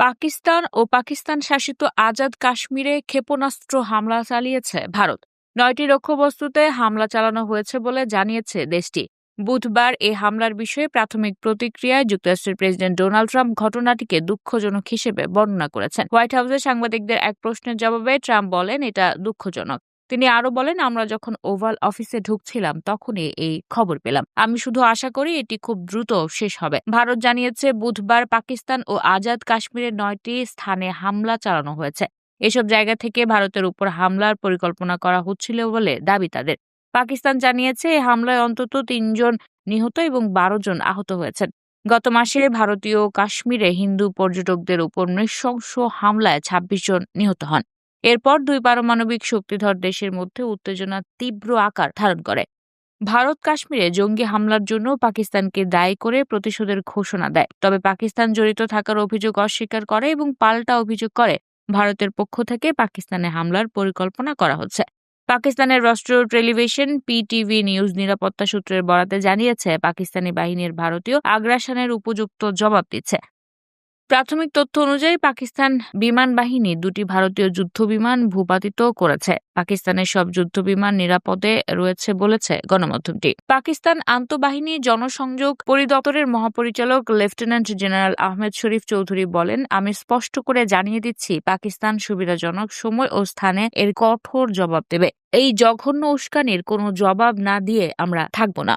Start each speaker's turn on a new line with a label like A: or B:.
A: পাকিস্তান ও পাকিস্তান শাসিত আজাদ কাশ্মীরে ক্ষেপণাস্ত্র হামলা চালিয়েছে ভারত। নয়টি লক্ষ্যবস্তুতে হামলা চালানো হয়েছে বলে জানিয়েছে দেশটি। বুধবার এই হামলার বিষয়ে প্রাথমিক প্রতিক্রিয়ায় যুক্তরাষ্ট্রের প্রেসিডেন্ট ডোনাল্ড ট্রাম্প ঘটনাটিকে দুঃখজনক হিসেবে বর্ণনা করেছেন। হোয়াইট হাউসে সাংবাদিকদের এক প্রশ্নের জবাবে ট্রাম্প বলেন, এটা দুঃখজনক। তিনি আরও বলেন, আমরা যখন ওভাল অফিসে ঢুকছিলাম, তখনই এই খবর পেলাম। আমি শুধু আশা করি এটি খুব দ্রুত শেষ হবে। ভারত জানিয়েছে, বুধবার পাকিস্তান ও আজাদ কাশ্মীরের নয়টি স্থানে হামলা চালানো হয়েছে। এসব জায়গা থেকে ভারতের উপর হামলার পরিকল্পনা করা হচ্ছিল বলে দাবি তাদের। পাকিস্তান জানিয়েছে এই হামলায় অন্তত তিনজন নিহত এবং বারো জন আহত হয়েছেন। গত মাসে ভারতীয় কাশ্মীরে হিন্দু পর্যটকদের উপর নৃশংস হামলায় ২৬ জন নিহত হন। এরপর দুই পারমাণবিক শক্তিধর দেশের মধ্যে উত্তেজনা তীব্র আকার ধারণ করে। ভারত কাশ্মীরে জঙ্গি হামলার জন্য পাকিস্তানকে দায়ী করে প্রতিশোধের ঘোষণা দেয়। তবে পাকিস্তান জড়িত থাকার অভিযোগ অস্বীকার করে এবং পাল্টা অভিযোগ করে। ভারতের পক্ষ থেকে পাকিস্তানে হামলার পরিকল্পনা করা হচ্ছে। পাকিস্তানের রাষ্ট্রীয় টেলিভিশন পিটিভি নিউজ নিরাপত্তা সূত্রের বরাতে জানিয়েছে, পাকিস্তানি বাহিনীর ভারতীয় আগ্রাসনের উপযুক্ত জবাব দিচ্ছে। প্রাথমিক তথ্য অনুযায়ী পাকিস্তান বিমান বাহিনী দুটি ভারতীয় যুদ্ধ বিমান ভূপাতিত করেছে। পাকিস্তানের সব যুদ্ধ বিমান নিরাপদে রয়েছে বলেছে গণমাধ্যমটি। পাকিস্তান আন্তঃবাহিনী জনসংযোগ পরিদপ্তরের মহাপরিচালক লেফটেন্যান্ট জেনারেল আহমেদ শরীফ চৌধুরী বলেন, আমি স্পষ্ট করে জানিয়ে দিচ্ছি, পাকিস্তান সুবিধাজনক সময় ও স্থানে এর কঠোর জবাব দেবে। এই জঘন্য উস্কানির কোনো জবাব না দিয়ে আমরা থাকব না।